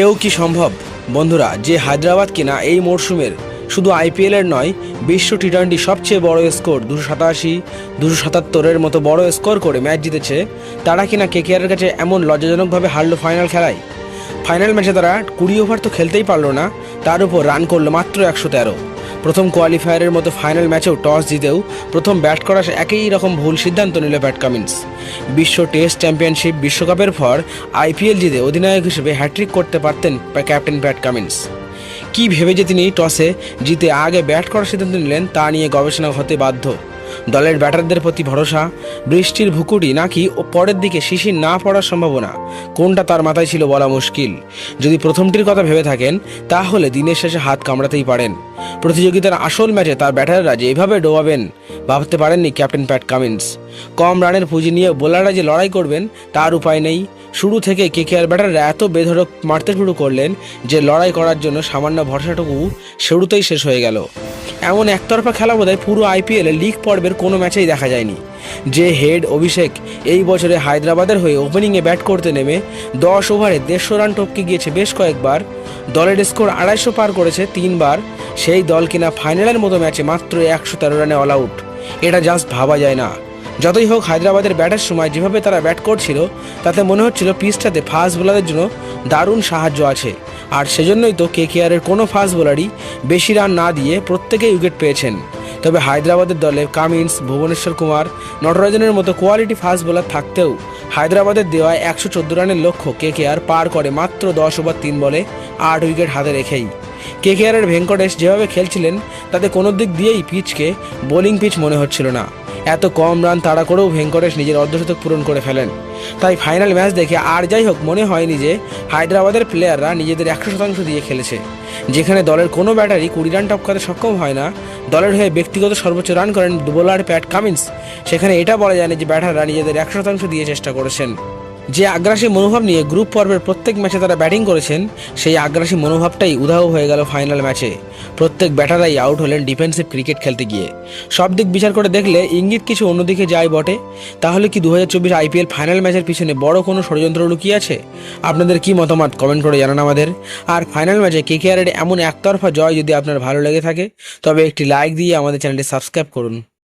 এও কি সম্ভব? বন্ধুরা, যে হায়দ্রাবাদ কিনা এই মরশুমের শুধু আইপিএলের নয়, বিশ্ব টি টোয়েন্টি সবচেয়ে বড় স্কোর, দুশো সাতাশি, দুশো সাতাত্তরের মতো বড় স্কোর করে ম্যাচ জিতেছে, তারা কিনা কেকেআরের কাছে এমন লজ্জাজনকভাবে হারলো ফাইনাল খেলায়? ফাইনাল ম্যাচে তারা কুড়ি ওভার তো খেলতেই পারল না, তার উপর রান করল মাত্র একশো তেরো। প্রথম কোয়ালিফায়ারের মতো ফাইনাল ম্যাচেও টস জিতেও প্রথম ব্যাট করার একই রকম ভুল সিদ্ধান্ত নিল ব্যাট কামিন্স। বিশ্ব টেস্ট চ্যাম্পিয়নশিপ বিশ্বকাপের পর আইপিএল জিতে অধিনায়ক হিসেবে হ্যাট্রিক করতে পারতেন ক্যাপ্টেন ব্যাট কামিন্স। কি ভেবে যে তিনি টসে জিতে আগে ব্যাট করার সিদ্ধান্ত নিলেন তা নিয়ে গবেষণা হতে বাধ্য। দলের ব্যাটারদের প্রতি ভরসা, বৃষ্টির ভুকুটি নাকি ও পরের দিকে শিশির না পড়ার সম্ভাবনা? কোনটা তার মাথায় ছিল বলা মুশকিল। যদি প্রথমটির কথা ভেবে থাকেন, তাহলে দিনের শেষে হাত কামড়াতেই পারেন। প্রতিযোগিতার আসল ম্যাচে তার ব্যাটাররা যে এভাবে ডোবাবেন, ভাবতে পারেননি ক্যাপ্টেন প্যাট কামিন্স। কম রানের পুঁজি নিয়ে বোলাররা যে লড়াই করবেন, তার উপায় নেই। শুরু থেকে কেকেআর ব্যাটাররা এত বেধরক মারতে শুরু করলেন যে লড়াই করার জন্য সামান্য ভরসাটুকু শুরুতেই শেষ হয়ে গেল। এমন একতরফা খেলা বোধহয় পুরো আইপিএলে লিগ পর্বের কোনো ম্যাচেই দেখা যায়নি। যে হেড অভিষেক এই বছরে হায়দ্রাবাদের হয়ে ওপেনিংয়ে ব্যাট করতে নেমে দশ ওভারে দেড়শো রান টপকে গিয়েছে বেশ কয়েকবার, দলের স্কোর আড়াইশো পার করেছে তিনবার, সেই দল কিনা ফাইনালের মতো ম্যাচে মাত্র একশো তেরো রানে অল আউট। এটা জাস্ট ভাবা যায় না। যতই হোক, হায়দ্রাবাদের ব্যাটের সময় যেভাবে তারা ব্যাট করছিল, তাতে মনে হচ্ছিল পিচটাতে ফাস্ট বোলারের জন্য দারুণ সাহায্য আছে। আর সেজন্যই তো কে কেয়ারের কোনো ফাস্ট বোলারই বেশি রান না দিয়ে প্রত্যেকেই উইকেট পেয়েছেন। তবে হায়দ্রাবাদের দলে কামিন্স, ভুবনেশ্বর কুমার, নটরাজনের মতো কোয়ালিটি ফাস্ট বোলার থাকতেও হায়দ্রাবাদের দেওয়ায় একশো চোদ্দ রানের লক্ষ্য কে কেয়ার পার করে মাত্র দশ ওভার তিন বলে আট উইকেট হাতে রেখেই। কে কেয়ারের ভেঙ্কটেশ যেভাবে খেলছিলেন, তাতে কোনো দিক দিয়েই পিচকে বোলিং পিচ মনে হচ্ছিল না। এত কম রান তাড়া করেও ভেঙ্কটেশ নিজের অর্ধশতক পূরণ করে ফেলেন। তাই ফাইনাল ম্যাচ দেখে আর যাই হোক, মনে হয়নি যে হায়দ্রাবাদের প্লেয়াররা নিজেদের একশো শতাংশ দিয়ে খেলেছে। যেখানে দলের কোনো ব্যাটারি কুড়ি রান টপকাতে সক্ষম হয় না। দলের হয়ে ব্যক্তিগত সর্বোচ্চ রান করেন বোলার প্যাট কামিন্স। সেখানে এটা বলা যায় না যে ব্যাটাররা নিজেদের একশো শতাংশ দিয়ে চেষ্টা করেছেন। যে আগ্রাসী মনোভাব নিয়ে গ্রুপ পর্বের প্রত্যেক ম্যাচে তারা ব্যাটিং করেছেন, সেই আগ্রাসী মনোভাবটাই উধাও হয়ে গেল ফাইনাল ম্যাচে। প্রত্যেক ব্যাটারাই আউট হলেন ডিফেন্সিভ ক্রিকেট খেলতে গিয়ে। সব দিক বিচার করে দেখলে ইঙ্গিত কিছু অন্যদিকে যায় বটে। তাহলে কি দু হাজার চব্বিশ আইপিএল ফাইনাল ম্যাচের পিছনে বড় কোনো ষড়যন্ত্র লুকিয়ে আছে? আপনাদের কি মতামত কমেন্ট করে জানান আমাদের। আর ফাইনাল ম্যাচে কে কে এমন একতরফা জয় যদি আপনার ভালো লেগে থাকে, তবে একটি লাইক দিয়ে আমাদের চ্যানেলটি সাবস্ক্রাইব করুন।